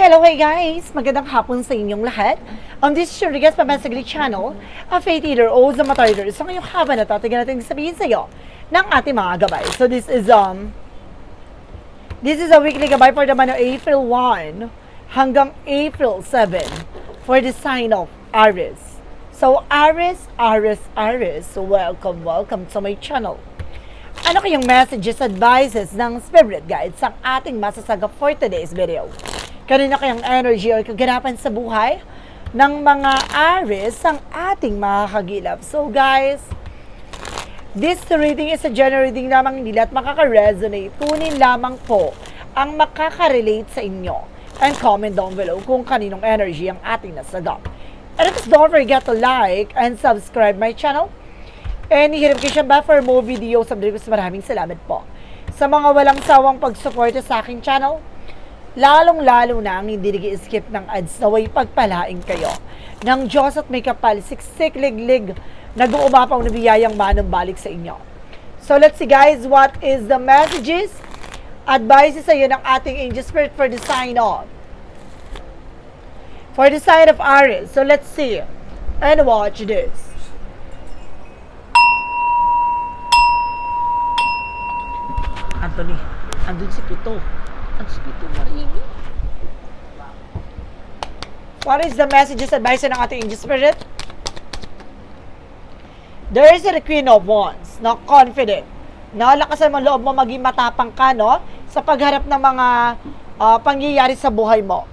Hello, hey guys! Magandang hapon sa inyong lahat. Um, this is your Rigas Pamasagli channel, a faith eater o sa matriders. So ngayong haba na to, tignan natin sabihin sa iyo ng ating mga gabay. So this is, um, this is a weekly gabay for the month of April 1 hanggang April 7 for the sign of Aries. So Aries, Aries, Aries, welcome, welcome to my channel. Ano kayong messages, advices ng spirit guides ang ating masasaga for today's video? Kanina kayang energy or kaganapan sa buhay ng mga Aries ang ating makakagilap. So guys, this reading is a general reading lamang nila at makaka-resonate. Tunin lamang po ang makaka-relate sa inyo. And comment down below kung kaninong energy ang ating nasagap. And course, don't forget to like and subscribe my channel And siya ba for more videos? Sabi ko maraming salamat po. Sa mga walang sawang pagsuporta sa aking channel, lalong-lalo na ang hindi nag-skip ng ads na way pagpalaing kayo. Ng Diyos at may kapal, siksik, liglig, nag-uumapaw na biyayang manong balik sa inyo. So let's see guys, what is the messages? Advices sa iyo ng ating angel spirit for the sign of. For the sign of Aries. So let's see. And watch this. Anthony, andun si Pito. Andun si Pito, maringi. What is the messages advice ng ating angel spirit? There is a Queen of Wands, no? Confident. No? Lakasan mo loob mo, maging matapang ka, no? Sa pagharap ng mga ah, pangyayari sa buhay mo.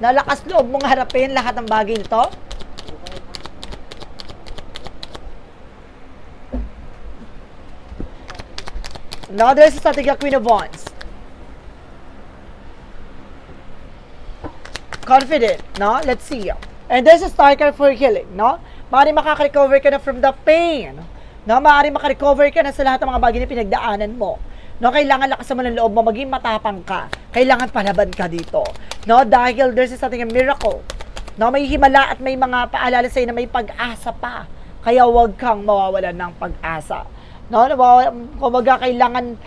Nalakas loob mong harapin lahat ng bagay nito. No, there's a Satiga Queen of Wands. Confident, no? Let's see. And a star card for healing, no? Maaari makaka-recover ka na from the pain. No, maaari makarecover ka na sa lahat ng mga bagay na pinagdaanan mo. No, kailangan lakasan mo ng loob mo, maging matapang ka. Kailangan palaban ka dito. No, dahil there's something a miracle. No, may himala at may mga paalala sa'yo na may pag-asa pa. Kaya huwag kang mawawalan ng pag-asa. No, kumbaga kailangan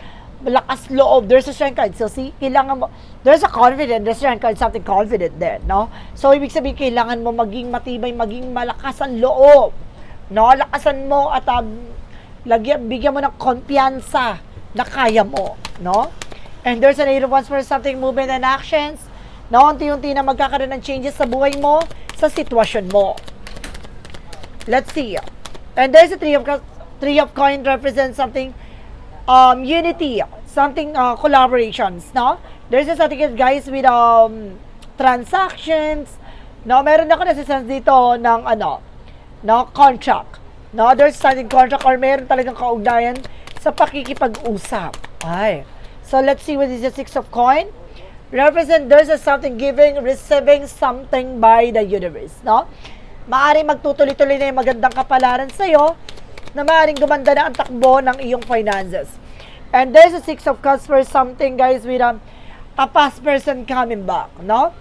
malakas loob. There's a strength card. So, see, kailangan mo, there's a confident, there's a strength card, something confident din, no? So, ibig sabihin, kailangan mo maging matibay, maging malakas ang loob. No, lakasan mo at um, lagyan, bigyan mo ng kumpiyansa na kaya mo, no? And there's an eight of wands for something movement and actions. No, unti-unti na magkakaroon ng changes sa buhay mo, sa sitwasyon mo. Let's see. And there's a three of three of coin represents something um unity, something uh, collaborations, no? There's a something guys with um transactions. No, meron ako nasa-sense dito ng ano, no, contract. No, there's something contract or meron talagang kaugnayan sa pakikipag-usap. Ay. So let's see what is the six of coin. Represent there's a something giving, receiving something by the universe, no? Maari magtutuloy-tuloy na yung magandang kapalaran sa iyo na maaaring gumanda na ang takbo ng iyong finances. And there's a six of cups for something guys with um, a past person coming back, no?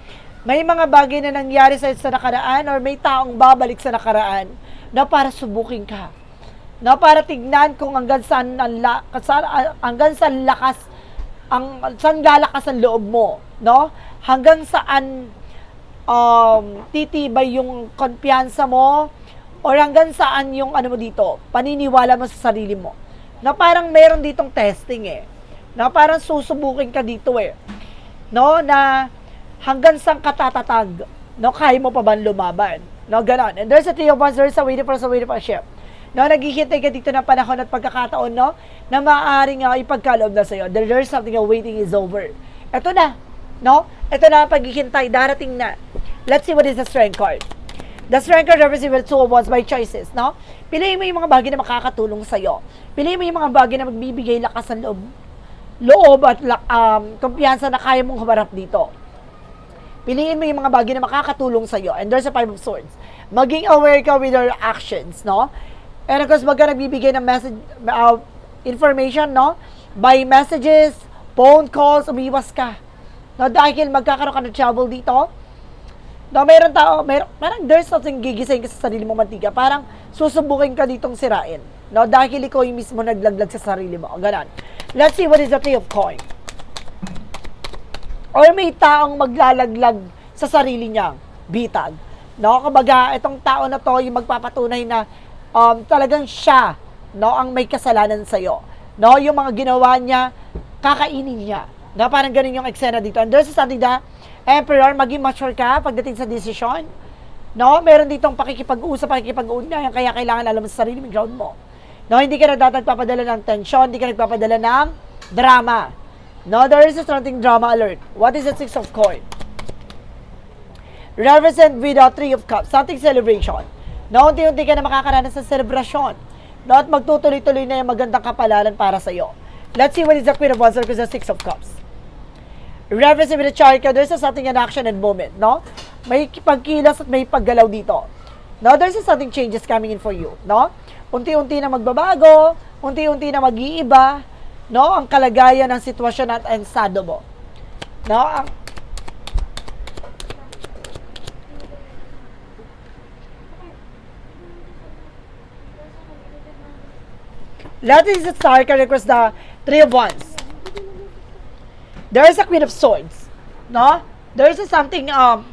May mga bagay na nangyari sa sa nakaraan or may taong babalik sa nakaraan na para subukin ka. Na para tignan kung hanggang saan ang hanggang saan lakas ang saan lalakas ang loob mo, no? Hanggang saan um, titibay yung kumpiyansa mo or hanggang saan yung ano mo dito, paniniwala mo sa sarili mo. Na parang meron ditong testing eh. Na parang susubukin ka dito eh. No, na hanggang saan katatatag. No, kaya mo pa ba lumaban? No, ganon. And there's a three of wands, there's a waiting for a waiting for a ship. No, naghihintay ka dito ng panahon at pagkakataon, no, na maaaring uh, ipagkaloob na sa'yo. There- There's something, a waiting is over. Ito na, no? Ito na ang paghihintay, darating na. Let's see what is the strength card. The strength card represents two of wands by choices, no? Piliin mo yung mga bagay na makakatulong sa'yo. Piliin mo yung mga bagay na magbibigay lakas ng loob, loob at um, kumpiyansa na kaya mong humarap dito. Piliin mo yung mga bagay na makakatulong sa'yo. And there's a five of swords. Maging aware ka with your actions, no? And of course, magka nagbibigay ng message, uh, information, no? By messages, phone calls, umiwas ka. No, dahil magkakaroon ka ng trouble dito, No, meron tao, meron, parang there's something gigising ka sa sarili mo mantika. Parang susubukin ka ditong sirain. No, dahil ikaw yung mismo naglaglag sa sarili mo. Ganon. Let's see what is the three of coin. or may taong maglalaglag sa sarili niyang bitag. No, kumbaga itong tao na to yung magpapatunay na um, talagang siya no ang may kasalanan sa iyo. No, yung mga ginawa niya kakainin niya. No, parang ganun yung eksena dito. And there's something that Emperor, maging mature ka pagdating sa desisyon. No, meron ditong pakikipag-usap, pakikipag-ugnayan, kaya kailangan alam sa sarili mo ground mo. No, hindi ka na nagpapadala ng tension, hindi ka nagpapadala ng drama. No, there is a something drama alert. What is the Six of Coin? Represent with the Three of Cups, something celebration. No, unti-unti ka na makakaranas sa celebration. No, at magtutuloy-tuloy na yung magandang kapalaran para sa iyo. Let's see what is the Queen of Wands or the Six of Cups. Reference with the chart card, there's a something in action and moment, no? May pagkilos at may paggalaw dito. No, there's a something changes coming in for you, no? Unti-unti na magbabago, unti-unti na mag-iiba, no? Ang kalagayan ng sitwasyon at estado mo. No? Ang, Let is the star request the Three of Wands. There is a Queen of Swords. No? There is a something, um,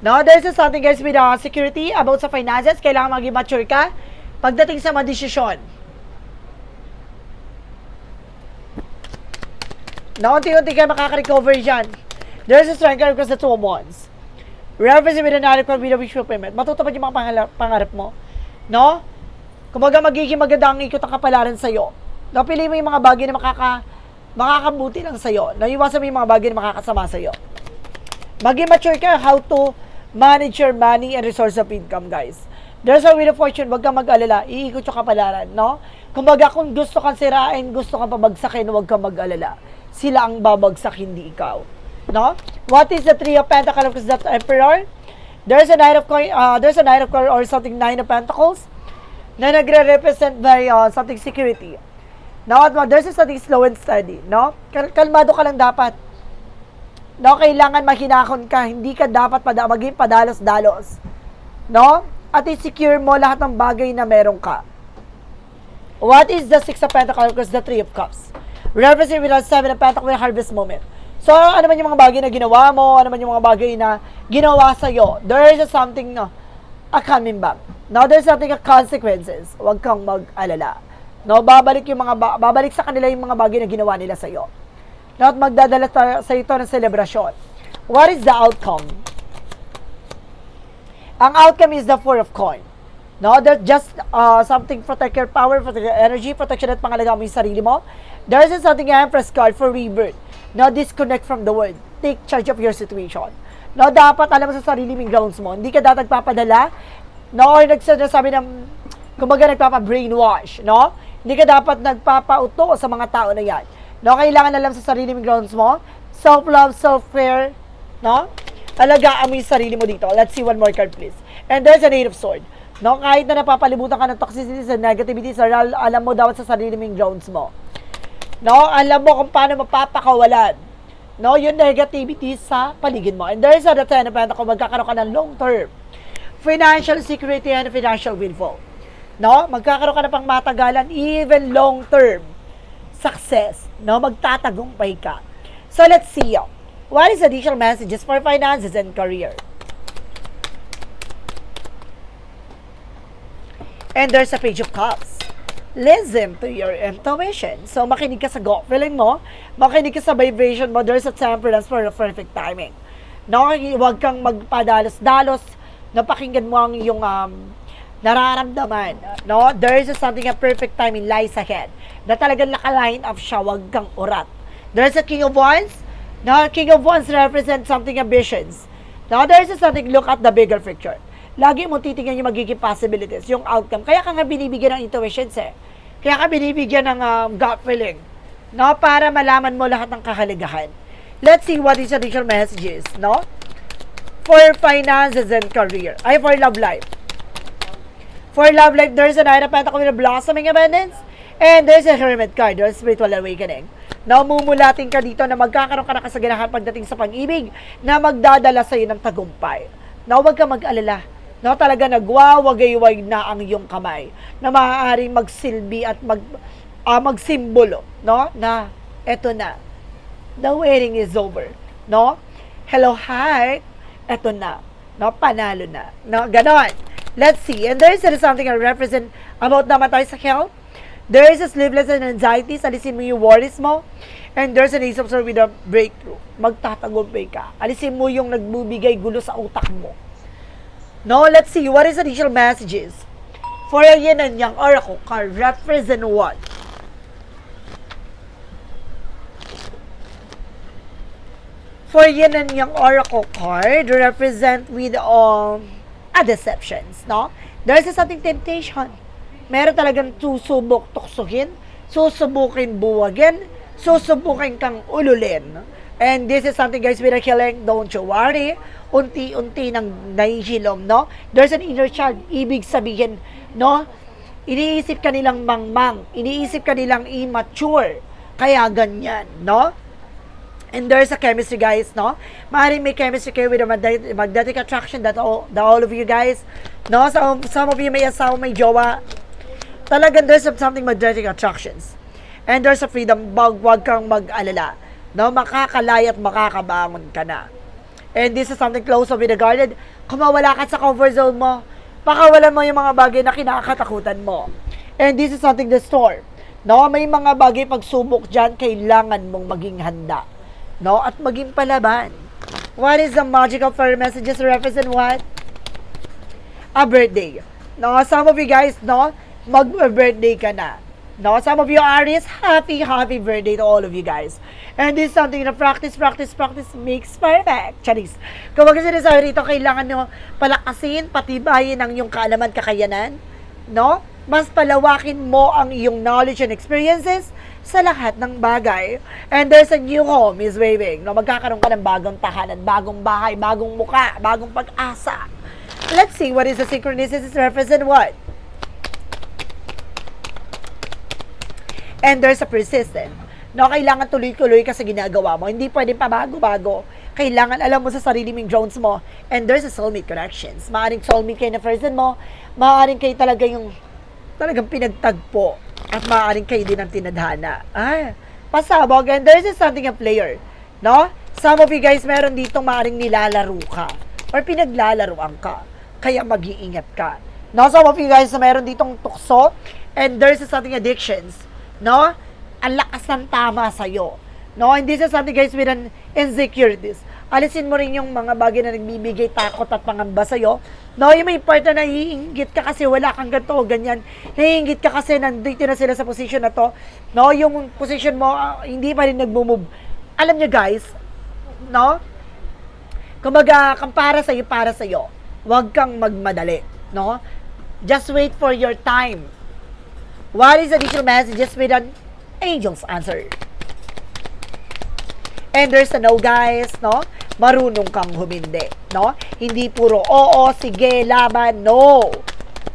no? There is a something guys with uh, security about sa finances. Kailangan maging mature ka pagdating sa mga desisyon. No, unti-unti ka makaka-recover dyan. There is a strength card across the two of wands. Reference with an adequate with a wish fulfillment. Matutupad yung mga pangarap mo. No? Kumbaga magiging maganda ang ikot ang kapalaran sa'yo. No, pili mo yung mga bagay na makaka, makakabuti lang sa'yo. No, iwasan mo yung mga bagay na makakasama sa'yo. Maging mature ka how to manage your money and resource of income, guys. There's a wheel of fortune, wag kang mag-alala, iikot yung kapalaran, no? Kumbaga, kung gusto kang sirain, gusto kang pabagsakin, wag kang mag-alala. Sila ang babagsak, hindi ikaw. No? What is the Three of Pentacles of the Emperor? There's a Knight of Coin, uh, there's a Knight of Coin or something Nine of Pentacles na nagre-represent by uh, something security. No, at there's something slow and steady, no? Kal- kalmado ka lang dapat. No, kailangan mahinahon ka, hindi ka dapat pada maging padalos-dalos. No? At i-secure mo lahat ng bagay na meron ka. What is the Six of Pentacles the Three of Cups? Referencing with the Seven of Pentacles harvest moment. So, ano man yung mga bagay na ginawa mo, ano man yung mga bagay na ginawa sa'yo, there is a something no, a coming back. Now, there's something a consequences. Huwag kang mag-alala. No, babalik yung mga ba- babalik sa kanila yung mga bagay na ginawa nila sa iyo. No, at magdadala ta- sa ito ng selebrasyon. What is the outcome? Ang outcome is the four of coin. No, that just uh, something protect your power, protect your energy, protection at pangalaga mo yung sarili mo. There is something Empress card for rebirth. No, disconnect from the world. Take charge of your situation. No, dapat alam mo sa sarili mong grounds mo. Hindi ka dapat papadala. No, or nagsasabi ng, kumbaga nagpapa-brainwash. No? Hindi ka dapat nagpapauto sa mga tao na yan. No, kailangan alam sa sarili mong grounds mo. Self-love, self-care. No? Alagaan mo yung sarili mo dito. Let's see one more card, please. And there's a Eight of Sword. No, kahit na napapalibutan ka ng toxicity, sa negativity, sa al- alam mo dapat sa sarili mong grounds mo. No, alam mo kung paano mapapakawalan. No, yung negativity sa paligid mo. And there's a the ten of Pentacles, magkakaroon ka ng long-term financial security and financial windfall. No, magkakaroon ka na pang matagalan, even long-term success. No, magtatagumpay ka. So let's see. oh. What is additional messages for finances and career? And there's a page of cups. Listen to your intuition. So, makinig ka sa gut feeling mo, makinig ka sa vibration mo, there's a temperance for a perfect timing. No, huwag kang magpadalos-dalos, napakinggan mo ang iyong um, nararamdaman. No, there is something a perfect timing lies ahead. Na talagang nakaline up siya, huwag kang urat. There's a King of Wands. No, King of Wands represents something ambitions. Now, there's a something look at the bigger picture. Lagi mo titingnan yung magiging possibilities, yung outcome. Kaya ka nga binibigyan ng intuitions eh. Kaya ka binibigyan ng um, gut feeling. No, para malaman mo lahat ng kahaligahan. Let's see what is additional messages, no? For finances and career. Ay, for love life. For love life, there's an item pentacle with a blossoming abundance. And there's a hermit card, there's spiritual awakening. Na umumulating ka dito na magkakaroon ka ng kasaganahan pagdating sa pag-ibig na magdadala sa iyo ng tagumpay. Na huwag ka mag-alala. Na talaga nagwawagayway na ang iyong kamay na maaaring magsilbi at mag, ah, magsimbolo no? na eto na. The waiting is over. No? Hello, heart. Eto na. No? Panalo na. No? Ganon. Let's see. And there is something I represent about naman tayo sa health. There is a sleepless and anxiety. Alisin mo yung worries mo. And there's an ace of swords with a breakthrough. Magtatagumpay ka. Alisin mo yung nagbubigay gulo sa utak mo. No, let's see. What is additional messages? For a yin and yang oracle card, represent what? For yin and yang oracle card, represent with um, a deceptions, no? There's a something temptation. Meron talagang susubok tuksuhin, susubukin buwagin, susubukin kang ululin. And this is something guys a killing, don't you worry. Unti-unti nang nahihilom, no? There's an inner child, ibig sabihin, no? Iniisip ka nilang mangmang, iniisip ka nilang immature. Kaya ganyan, no? And there's a chemistry, guys, no? Maaaring may chemistry kayo with a magnetic, attraction that all, that all of you guys, no? Some, some of you may asawa, may jowa. Talagang there's something magnetic attractions. And there's a freedom, wag, wag kang mag-alala. No? Makakalaya at makakabangon ka na. And this is something close with the guarded. Kung mawala ka sa comfort zone mo, pakawalan mo yung mga bagay na kinakatakutan mo. And this is something the store. No, may mga bagay pagsubok dyan, kailangan mong maging handa. No, at maging palaban. What is the magical fairy messages represent what? A birthday. No, some of you guys, no, mag-birthday ka na. No, some of you Aries, happy, happy birthday to all of you guys. And this is something na practice, practice, practice makes perfect. Charis. Kapag sinasabi rito, kailangan nyo palakasin, patibayin ang iyong kaalaman, kakayanan. No? Mas palawakin mo ang iyong knowledge and experiences sa lahat ng bagay. And there's a new home is waving. No? Magkakaroon ka ng bagong tahanan, bagong bahay, bagong muka, bagong pag-asa. Let's see what is the synchronicities represent what? And there's a persistent. No, kailangan tuloy-tuloy ka sa ginagawa mo. Hindi pwedeng pabago-bago. Kailangan alam mo sa sarili mong drones mo. And there's a soulmate connections. Maaring soulmate kayo na person mo. Maaring kayo talaga yung talagang pinagtagpo. At maaring kayo din ang tinadhana. Ah, pasabog. And there's a something a player. No? Some of you guys, meron dito maaring nilalaro ka. Or pinaglalaroan ka. Kaya mag-iingat ka. No? Some of you guys na meron ditong tukso. And there's a something addictions. No? Ang lakas ng tama sa'yo. No? And this is something guys with an insecurities. Alisin mo rin yung mga bagay na nagbibigay takot at pangamba sa'yo. No? Yung may part na naiingit ka kasi wala kang ganito ganyan. Naiingit ka kasi nandito na sila sa position na to. No? Yung position mo, ah, hindi pa rin nagbo-move. Alam nyo guys, no? Kumbaga, kung para sa'yo, para sa'yo. Huwag kang magmadali. No? Just wait for your time. What is additional messages with an angel's answer? And there's a no guys, no? Marunong kang humindi, no? Hindi puro, oo, sige, laban, no.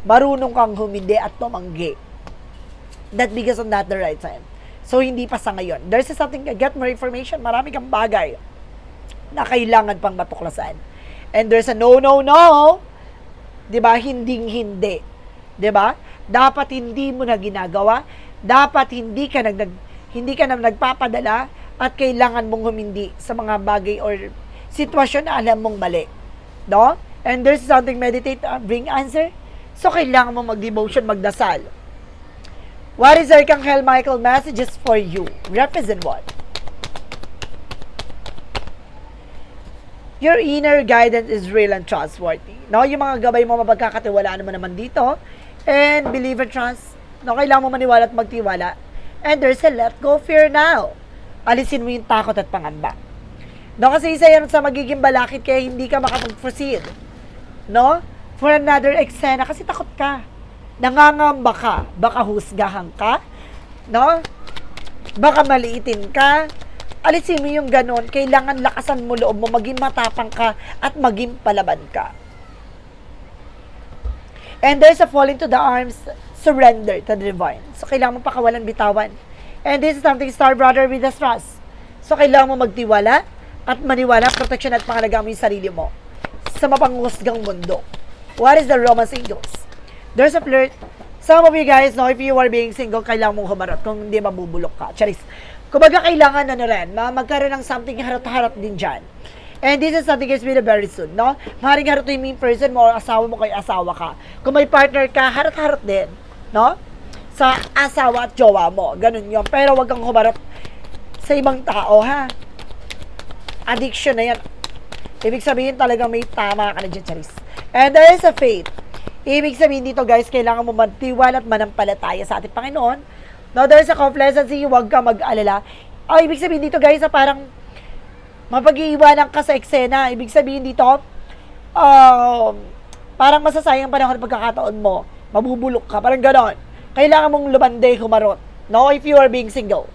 Marunong kang humindi at tumanggi. That because on not the right time. So, hindi pa sa ngayon. There's something, get more information, marami kang bagay na kailangan pang matuklasan. And there's a no, no, no. 'Di ba? Hinding hindi. 'Di ba? Dapat hindi mo na ginagawa, dapat hindi ka nag hindi ka na nagpapadala at kailangan mong humindi sa mga bagay or sitwasyon na alam mong mali. No? And there's something meditate, uh, bring answer. So, kailangan mo mag-devotion, magdasal. What is Archangel Michael messages for you? Represent what? Your inner guidance is real and trustworthy. No, yung mga gabay mo mapagkakatiwalaan mo naman dito. And believe and trust. No, kailangan mo maniwala at magtiwala. And there's a let go fear now. Alisin mo yung takot at pangamba. No, kasi isa yan sa magiging balakid kaya hindi ka makapag-proceed. No? For another eksena kasi takot ka. Nangangamba ka. Baka husgahan ka. No? Baka maliitin ka. Alisin mo yung ganon. Kailangan lakasan mo loob mo. Maging matapang ka at maging palaban ka. And there's a fall into the arms, surrender to the divine. So, kailangan mo pakawalan, bitawan. And this is something Star Brother with the trust. So, kailangan mo magtiwala at maniwala, protection at pangalaga mo yung sarili mo sa mapanghusgang mundo. What is the Romance Angels? There's a flirt. Some of you guys know, if you are being single, kailangan mong humarap kung hindi mabubulok ka. Charis. Kumbaga kailangan ano rin, ma- magkaroon ng something harot-harot din dyan. And this is something is really very soon, no? Maring harot yung main person mo or asawa mo kay asawa ka. Kung may partner ka, harot-harot din, no? Sa asawa at jowa mo. Ganun yun. Pero wag kang humarap sa ibang tao, ha? Addiction na yan. Ibig sabihin talaga may tama ka na dyan, Charis. And there is a faith. Ibig sabihin dito, guys, kailangan mo magtiwala at manampalataya sa ating Panginoon. No, there is a complacency, huwag ka mag-alala. Ay, ibig sabihin dito, guys, na parang mapag-iiwanan ka sa eksena. Ibig sabihin dito, um, parang masasayang panahon pagkakataon mo. Mabubulok ka, parang ganon. Kailangan mong lumande, humarot. No, if you are being single.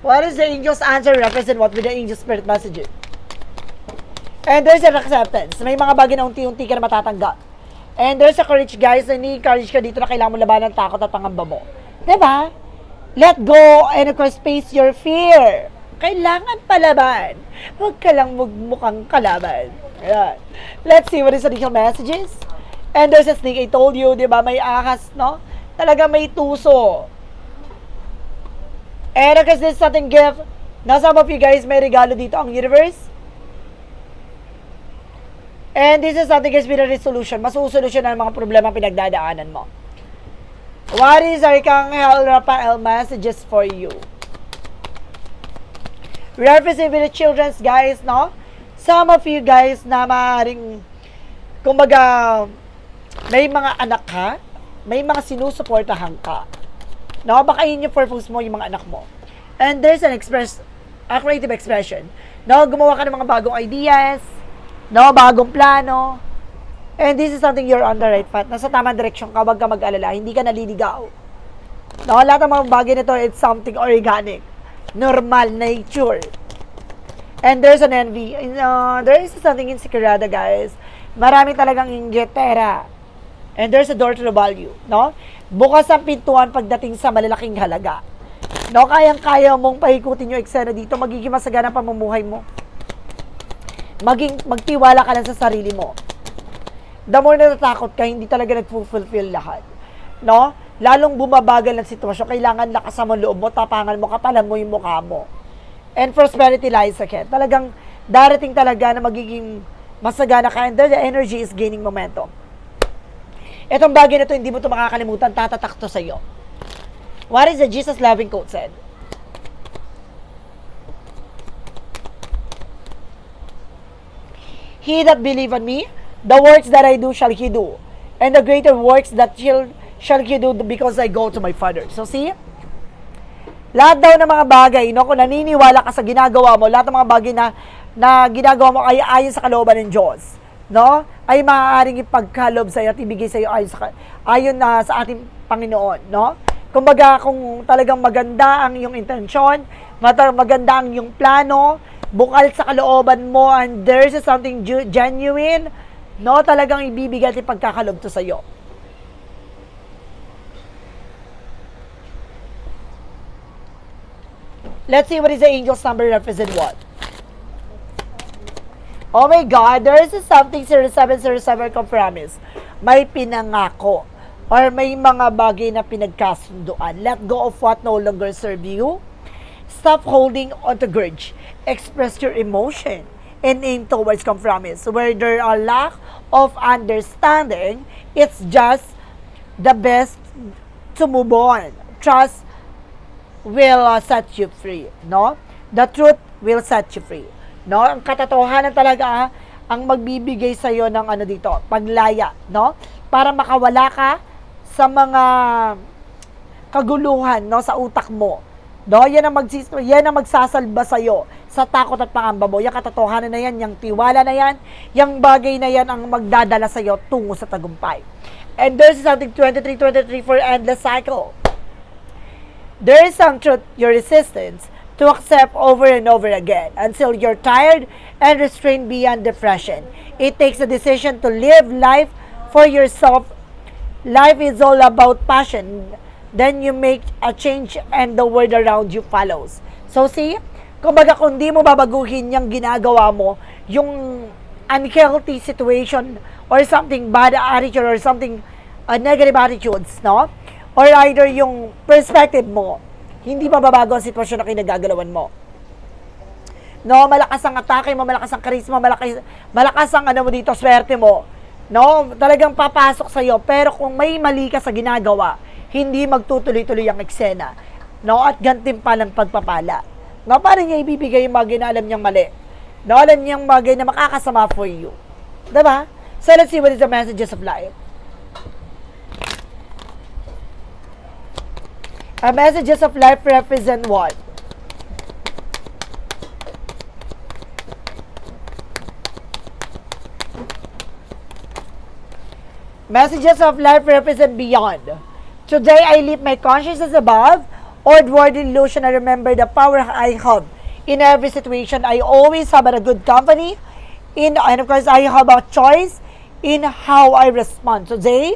What is the angel's answer represent what with the angel spirit messages? And there's an acceptance. May mga bagay na unti-unti ka na matatanggap. And there's a courage, guys, na ni-encourage ka dito na kailangan mo labanan ang takot at pangamba mo. ba? Let go and of course face your fear. Kailangan palaban. Huwag ka lang magmukhang kalaban. Ayan. Let's see what is the additional messages. And there's a snake, I told you, di ba, may ahas, no? Talaga may tuso. And because this is something gift, na some of you guys may regalo dito ang universe. And this is something guys resolution. Masusolusyon ang mga problema pinagdadaanan mo. What is Archangel Raphael messages for you? Referencing with the children's guys, no? Some of you guys na maaaring, kumbaga, may mga anak ka, may mga sinusuportahan ka. Yun yung purpose mo, yung mga anak mo. And there's an express, a creative expression. No? Gumawa ka ng mga bagong ideas, no? Bagong plano. And this is something you're on the right path. Nasa tamang direction ka, wag ka mag-alala. Hindi ka naliligaw. No? Lahat ng mga bagay nito, it's something organic. Normal, nature. And there's an envy. Uh, there is something insecurada, guys. Marami talagang ingetera. And there's a door to the value, no? Bukas ang pintuan pagdating sa malalaking halaga. No, kayang-kaya mong pahikutin yung eksena dito, magiging masagana pamumuhay mo. Maging, magtiwala ka lang sa sarili mo. The more na natatakot ka, hindi talaga nag-fulfill lahat. No? Lalong bumabagal ang sitwasyon, kailangan lakasan mo loob mo, tapangan mo, kapalan mo yung mukha mo. And prosperity lies ahead. Talagang darating talaga na magiging masagana ka and the energy is gaining momentum. Itong bagay na to, hindi mo to makakalimutan, tatatak to sa'yo. What is the Jesus loving quote said? He that believe on me, the works that I do shall he do. And the greater works that shall, shall he do because I go to my Father. So see? Lahat daw ng mga bagay, no, kung naniniwala ka sa ginagawa mo, lahat ng mga bagay na, na ginagawa mo ay ayon sa kalooban ng Diyos, no, ay maaaring ipagkalob sa iyo at ibigay sa iyo ayon, sa, ayon na sa ating Panginoon, no? Kumbaga, kung talagang maganda ang iyong intensyon, maganda ang iyong plano, bukal sa kalooban mo, and there's something genuine, no, talagang ibibigay at ipagkakalob to sa iyo. Let's see what is the angel's number represent what. Oh my God, there is something 0707 kong promise. May pinangako or may mga bagay na pinagkasunduan. Let go of what no longer serve you. Stop holding on to grudge. Express your emotion and aim towards compromise. Where there are lack of understanding, it's just the best to move on. Trust will uh, set you free, no? The truth will set you free. No? Ang katotohanan talaga ah, ang magbibigay sa iyo ng ano dito, paglaya, no? Para makawala ka sa mga kaguluhan, no, sa utak mo. No, yan ang magsis yan ang magsasalba sa iyo sa takot at pangamba mo. Yung katotohanan na yan, yung tiwala na yan, yung bagay na yan ang magdadala sa iyo tungo sa tagumpay. And there's something 23-23 for endless cycle. There is some truth, your resistance, to accept over and over again until you're tired and restrained beyond depression. It takes a decision to live life for yourself. Life is all about passion. Then you make a change and the world around you follows. So see, kumbaga kung di mo babaguhin yung ginagawa mo, yung unhealthy situation or something bad attitude or something uh, negative attitudes, no? Or either yung perspective mo, hindi mababago ang sitwasyon na kinagagalawan mo. No, malakas ang atake mo, malakas ang charisma, malakas, malakas ang ano mo dito, swerte mo. No, talagang papasok sa iyo. Pero kung may mali ka sa ginagawa, hindi magtutuloy-tuloy ang eksena. No, at gantimpalang pagpapala. No, paano niya ibibigay yung bagay na alam niyang mali? No, alam niyang bagay na makakasama for you. Diba? So, let's see what is the messages of life. Our messages of life represent what? Messages of life represent beyond. Today, I lift my consciousness above. Outward illusion, I remember the power I have. In every situation, I always have a good company. In, and of course, I have a choice in how I respond. Today,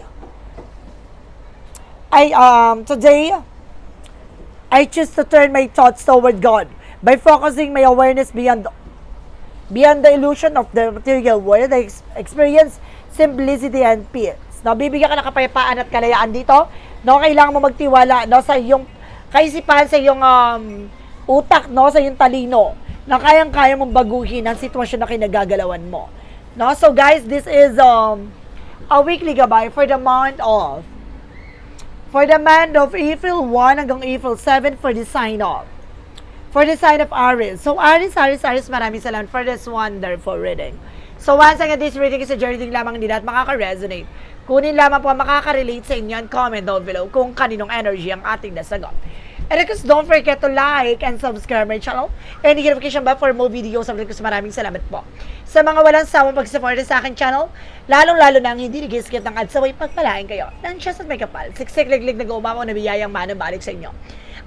I, um, today, I choose to turn my thoughts toward God by focusing my awareness beyond beyond the illusion of the material world. I ex- experience simplicity and peace. No, bibigyan ka ng kapayapaan at kalayaan dito. No, kailangan mo magtiwala no sa iyong kaisipan, sa iyong um, utak, no, sa iyong talino na kayang-kaya mong baguhin ang sitwasyon na kinagagalawan mo. No, so guys, this is um a weekly gabay for the month of For the month of April 1 hanggang April 7 for the sign of. For the sign of Aries. So Aries, Aries, Aries, maraming salamat for this wonderful reading. So once again, this reading is a journey lamang nila at makaka-resonate. Kunin lamang po ang makaka-relate sa inyo and comment down below kung kaninong energy ang ating nasagot. And of course, don't forget to like and subscribe my channel and the notification bell for more videos. Sabi ko maraming salamat po. Sa mga walang sawang pag-support sa akin channel, lalong-lalo na ang hindi nag-skip ng ads, saway pagpalain kayo ng Chess at May Kapal. Siksik, liglig, nag-uumaw na biyayang manang balik sa inyo.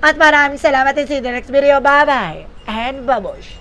At maraming salamat and see you in the next video. Bye-bye and babush!